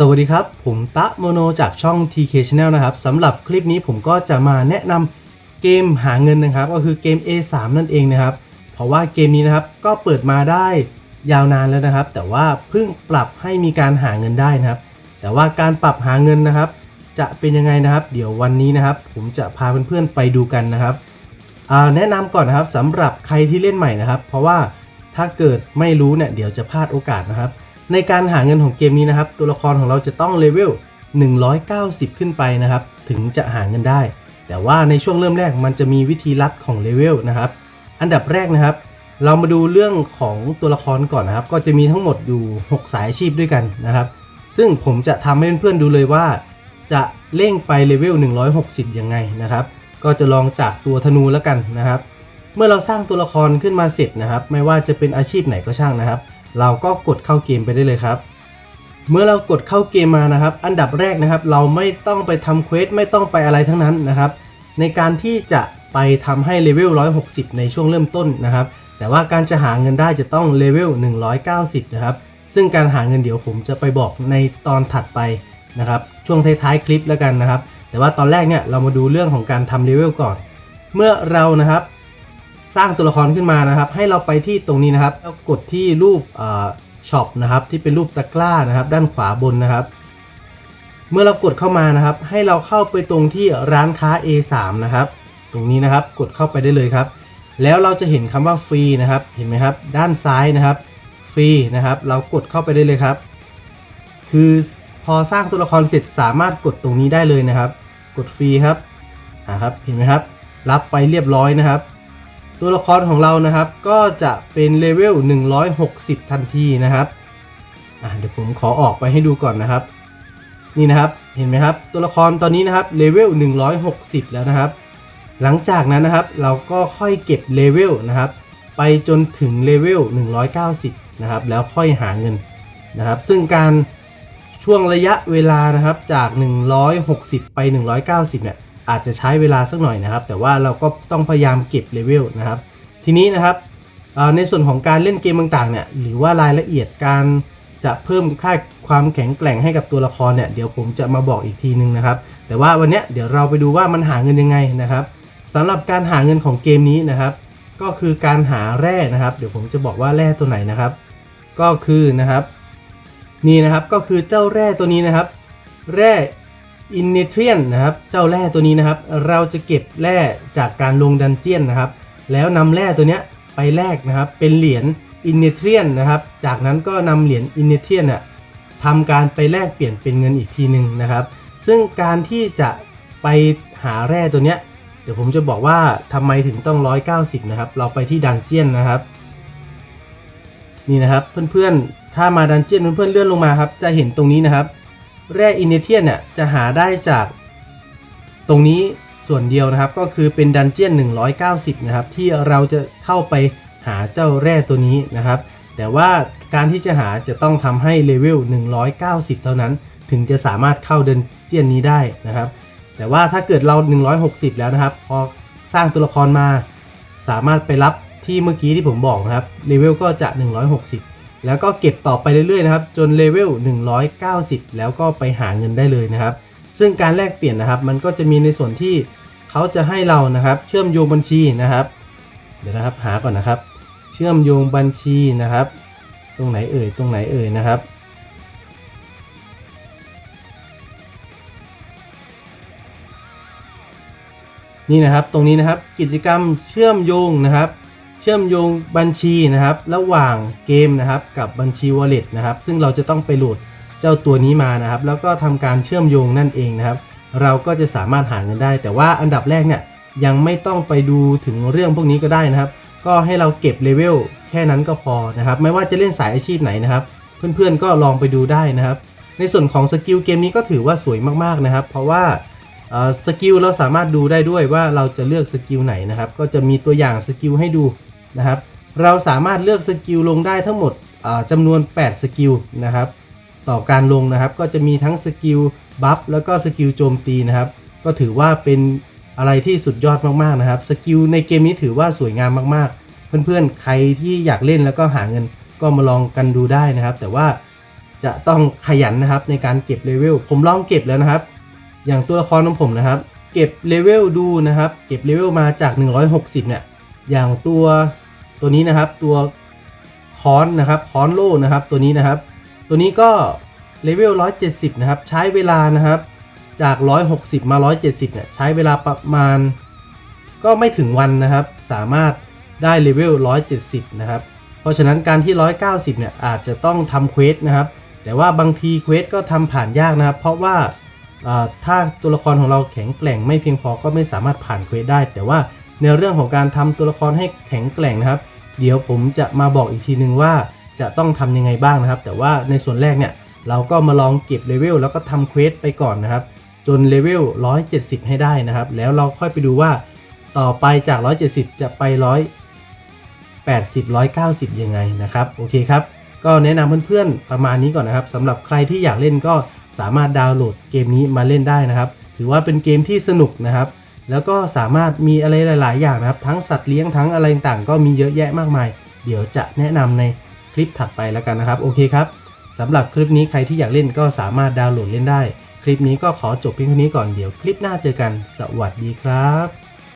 สวัสดีครับ ผมตะโมโนจากช่อง TK Channel นะครับสำหรับคลิปนี้ผมก็จะมาแนะนำเกมหาเงินนะครับ ก็คือเกม A3 นั่นเองนะครับ เพราะว่าเกมนี้นะครับก็เปิดมาได้ยาวนานแล้วนะครับ แต่ว่าเพิ่งปรับให้มีการหาเงินได้นะครับ แต่ว่าการปรับหาเงินนะครับ จะเป็นยังไงนะครับ เดี๋ยววันนี้นะครับ ผมจะพาเพื่อนๆไปดูกันนะครับแนะนำก่อนนะครับสำหรับใครที่เล่นใหม่นะครับ เพราะว่าถ้าเกิดไม่รู้เนี่ยเดี๋ยวจะพลาดโอกาสนะครับ ในการหาเงินของเกมนี้นะครับ ตัวละครของเราจะต้องเลเวล 190 ขึ้นไปนะครับ ถึงจะหาเงินได้ แต่ว่าในช่วงเริ่มแรกมันจะมีวิธีลัดของเลเวลนะครับ อันดับแรกนะครับ เรามาดูเรื่องของตัวละครก่อนนะครับ ก็จะมีทั้งหมดอยู่ 6 สายอาชีพด้วยกันนะครับ ซึ่งผมจะทำให้เพื่อนๆดูเลยว่า จะเร่งไปเลเวล 160 ยังไงนะครับ ก็จะลองจากตัวธนูแล้วกันนะครับ เมื่อเราสร้างตัวละครขึ้นมาเสร็จนะครับ ไม่ว่าจะเป็นอาชีพไหนก็ช่างนะครับ เราก็กดเข้าเกมไปได้เลยครับเมื่อเรากดเข้าเกมมานะครับ อันดับแรกนะครับ เราไม่ต้องไปทำเควสไม่ต้องไปอะไรทั้งนั้นนะครับ ในการที่จะไปทำให้เลเวล 160 ในช่วงเริ่มต้นนะครับ แต่ว่าการจะหาเงินได้จะต้องเลเวล 190 นะครับ ซึ่งการหาเงินเดี๋ยวผมจะไปบอกในตอนถัดไปนะครับ ช่วงท้ายๆคลิปแล้วกันนะครับ แต่ว่าตอนแรกเนี่ยเรามาดูเรื่องของการทำเลเวลก่อน เมื่อเรานะครับ สร้างตัวละครขึ้นมานะครับ ให้เราไปที่ตรงนี้นะครับแล้วกดที่รูปช็อปนะครับที่เป็นรูปตะกร้านะครับ ด้านขวาบนนะครับ เมื่อเรากดเข้ามานะครับ ให้เราเข้าไปตรงที่ร้านค้า A3 นะครับ ตรงนี้นะครับกดเข้าไปได้เลยครับ แล้วเราจะเห็นคำว่าฟรีนะครับ เห็นไหมครับ ด้านซ้ายนะครับฟรีนะครับ เรากดเข้าไปได้เลยครับ คือพอสร้างตัวละครเสร็จสามารถกดตรงนี้ได้เลยนะครับ กดฟรีครับอ่าครับเห็นไหมครับ รับไปเรียบร้อยนะครับ ตัวละครของเรานะครับก็จะเป็นเลเวล 160 ทันทีนะครับอะเดี๋ยวผมขอออกไปให้ดูก่อนนะครับ นี่นะครับเห็นไหมครับ ตัวละครตอนนี้นะครับเลเวล 160 แล้วนะครับ หลังจากนั้นนะครับเราก็ค่อยเก็บเลเวลนะครับ ไปจนถึงเลเวล 190 นะครับ แล้วค่อยหาเงินนะครับ ซึ่งการช่วงระยะเวลานะครับจาก 160 ไป 190 เนี่ย อาจจะใช้เวลาสักหน่อยนะครับ แต่ว่าเราก็ต้องพยายามเก็บเลเวลนะครับ ทีนี้นะครับในส่วนของการเล่นเกมต่างๆเนี่ยหรือว่ารายละเอียดการจะเพิ่มค่าความแข็งแกร่งให้กับตัวละครเนี่ยเดี๋ยวผมจะมาบอกอีกทีนึงนะครับ แต่ว่าวันนี้เดี๋ยวเราไปดูว่ามันหาเงินยังไงนะครับสำหรับการหาเงินของเกมนี้นะครับ ก็คือการหาแร่นะครับ เดี๋ยวผมจะบอกว่าแร่ตัวไหนนะครับ ก็คือนะครับ นี่นะครับก็คือเจ้าแร่ตัวนี้นะครับ แร่ อินเนเทรียนนะครับ เจ้าแร่ตัวนี้นะครับ เราจะเก็บแร่จากการลงดันเจียนนะครับ แล้วนำแร่ตัวเนี้ยไปแลกนะครับ เป็นเหรียญอินเนเทรียนนะครับ จากนั้นก็นำเหรียญอินเนเทรียนน่ะทำการไปแลกเปลี่ยนเป็นเงินอีกทีหนึ่งนะครับ ซึ่งการที่จะไปหาแร่ตัวเนี้ย เดี๋ยวผมจะบอกว่าทำไมถึงต้อง 190 นะครับ เราไปที่ดันเจียนนะครับ นี่นะครับเพื่อนๆ ถ้ามาดันเจียนเพื่อนๆเลื่อนลงมาครับ จะเห็นตรงนี้นะครับ แร่อินเนเทียนเนี่ยจะหาได้จากตรงนี้ส่วนเดียวนะครับ ก็คือเป็นดันเจียน 190 นะครับ ที่เราจะเข้าไปหาเจ้าแร่ตัวนี้นะครับ แต่ว่าการที่จะหาจะต้องทำให้เลเวล 190 เท่านั้น ถึงจะสามารถเข้าดันเจียนนี้ได้นะครับ แต่ว่าถ้าเกิดเรา 160 แล้วนะครับ พอสร้างตัวละครมา สามารถไปรับที่เมื่อกี้ที่ผมบอกนะครับเลเวลก็จะ 160 แล้วก็เก็บต่อไปเรื่อยๆนะครับ จนเลเวล 190 แล้วก็ไปหาเงินได้เลยนะครับ ซึ่งการแลกเปลี่ยนนะครับ มันก็จะมีในส่วนที่เขาจะให้เรานะครับ เชื่อมโยงบัญชีนะครับ เดี๋ยวนะครับหาก่อนนะครับ เชื่อมโยงบัญชีนะครับ ตรงไหนเอ่ยตรงไหนเอ่ยนะครับนี่นะครับตรงนี้นะครับกิจกรรมเชื่อมโยงนะครับ เชื่อมโยงบัญชีนะครับ ระหว่างเกมนะครับกับบัญชี wallet นะครับ ซึ่งเราจะต้องไปโหลดเจ้าตัวนี้มานะครับ แล้วก็ทำการเชื่อมโยงนั่นเองนะครับ เราก็จะสามารถหาเงินได้ แต่ว่าอันดับแรกเนี่ยยังไม่ต้องไปดูถึงเรื่องพวกนี้ก็ได้นะครับ ก็ให้เราเก็บเลเวลแค่นั้นก็พอนะครับ ไม่ว่าจะเล่นสายอาชีพไหนนะครับ เพื่อนๆก็ลองไปดูได้นะครับ ในส่วนของสกิลเกมนี้ก็ถือว่าสวยมากๆนะครับ เพราะว่า สกิลเราสามารถดูได้ด้วยว่าเราจะเลือกสกิลไหนนะครับ ก็จะมีตัวอย่างสกิลให้ดูนะครับ เราสามารถเลือกสกิลลงได้ทั้งหมดอ่าจำนวน 8 สกิลนะครับ ต่อการลงนะครับ ก็จะมีทั้งสกิลบัฟแล้วก็สกิลโจมตีนะครับ ก็ถือว่าเป็นอะไรที่สุดยอดมากๆนะครับ สกิลในเกมนี้ถือว่าสวยงามมากๆ เพื่อนๆ ใครที่อยากเล่นแล้วก็หาเงินก็มาลองกันดูได้นะครับ แต่ว่าจะต้องขยันนะครับในการเก็บเลเวล ผมลองเก็บแล้วนะครับ อย่างตัวละครของผมนะครับ เก็บเลเวลดูนะครับ เก็บเลเวลมาจาก 160 เนี่ย อย่างตัวตัวนี้นะครับ ตัวคอนนะครับคอนโล่นะครับ ตัวนี้นะครับ ตัวนี้ก็เลเวล 170 นะครับ ใช้เวลานะครับ จาก 160 มา 170 เนี่ย ใช้เวลาประมาณ ก็ไม่ถึงวันนะครับ สามารถได้เลเวล 170 นะครับ เพราะฉะนั้นการที่ 190 เนี่ย อาจจะต้องทำเควสนะครับ แต่ว่าบางทีเควสก็ทำผ่านยากนะครับ เพราะว่า ถ้าตัวละครของเราแข็งแกร่งไม่เพียงพอก็ไม่สามารถผ่านเควสได้ แต่ว่าในเรื่องของการทำตัวละครให้แข็งแกร่งนะครับ เดี๋ยวผมจะมาบอกอีกทีนึงว่าจะต้องทำยังไงบ้างนะครับ แต่ว่าในส่วนแรกเนี่ยเราก็มาลองเก็บเลเวลแล้วก็ทำเควสไปก่อนนะครับ จนเลเวล 170 ให้ได้นะครับ แล้วเราค่อยไปดูว่าต่อไปจาก 170 จะไป 180 190 ยังไงนะครับ โอเคครับ ก็แนะนำเพื่อนๆประมาณนี้ก่อนนะครับสำหรับใครที่อยากเล่นก็ สามารถดาวน์โหลดเกมนี้มาเล่นได้นะครับ ถือว่าเป็นเกมที่สนุกนะครับ แล้วก็สามารถมีอะไรหลาย ๆ อย่างนะครับ ทั้งสัตว์เลี้ยงทั้งอะไรต่างๆ ก็มีเยอะแยะมากมาย เดี๋ยวจะแนะนำในคลิปถัดไปแล้วกันนะครับ โอเคครับสำหรับคลิปนี้ใครที่อยากเล่นก็สามารถดาวน์โหลดเล่นได้ คลิปนี้ก็ขอจบเพียงเท่านี้ก่อนเดี๋ยวคลิปหน้าเจอกัน สวัสดีครับ